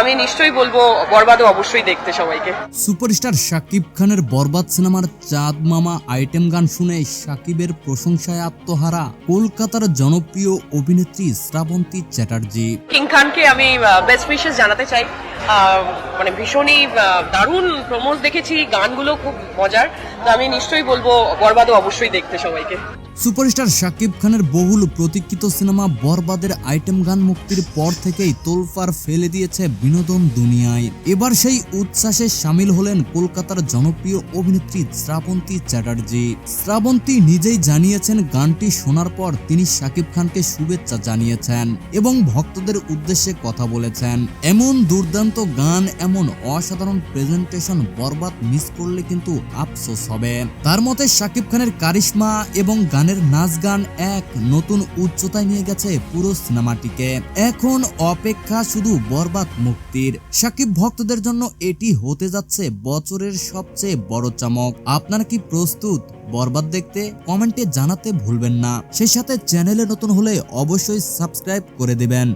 আমি নিশ্চয়ই বলব বরবাদও অবশ্যই দেখতে সবাইকে। সুপারস্টার শাকিব খানের বরবাদ সিনেমার চাঁদ মামা আইটেম গান শুনে শাকিবের প্রশংসায় আত্মহারা কলকাতার জনপ্রিয় অভিনেত্রী শ্রাবন্তী চ্যাটার্জি। কিং খানকে আমি বেস্ট উইশেস জানাতে চাই। মানে ভীষণই দারুণ প্রমোজ দেখেছি, গানগুলো খুব মজার। তো আমি নিশ্চয়ই বলব, বরবাদও অবশ্যই দেখতে সবাইকে। সুপারস্টার শাকিব খানের বহুল প্রতীক্ষিত সিনেমা বরবাদের আইটেম গান মুক্তির পর থেকেই তোলফার ফেলে দিয়েছে বিনোদন দুনিয়ায়। এবার সেই উচ্ছ্বাসে সামিল হলেন কলকাতার জনপ্রিয় অভিনেত্রী শ্রাবন্তী চ্যাটার্জি। শ্রাবন্তী নিজেই জানিয়েছেন, গানটি শোনার পর তিনি শাকিব খানকে শুভেচ্ছা জানিয়েছেন এবং ভক্তদের উদ্দেশ্যে কথা বলেছেন। এমন দুর্দান্ত গান, এমন অসাধারণ প্রেজেন্টেশন বরবাদ মিস করলে কিন্তু আফসোস হবে। তার মতে শাকিব খানের কারিশমা এবং গানের নাচ গান এক নতুন উচ্চতায় নিয়ে গেছে পুরো সিনেমাটিকে। এখন অপেক্ষা শুধু বরবাদ মুক্তির। শাকিব ভক্তদের জন্য এটি হতে যাচ্ছে বছরের সবচেয়ে বড় চমক। আপনারা কি প্রস্তুত বরবাদ দেখতে? কমেন্টে জানাতে ভুলবেন না। সেই সাথে চ্যানেলে নতুন হলে অবশ্যই সাবস্ক্রাইব করে দিবেন।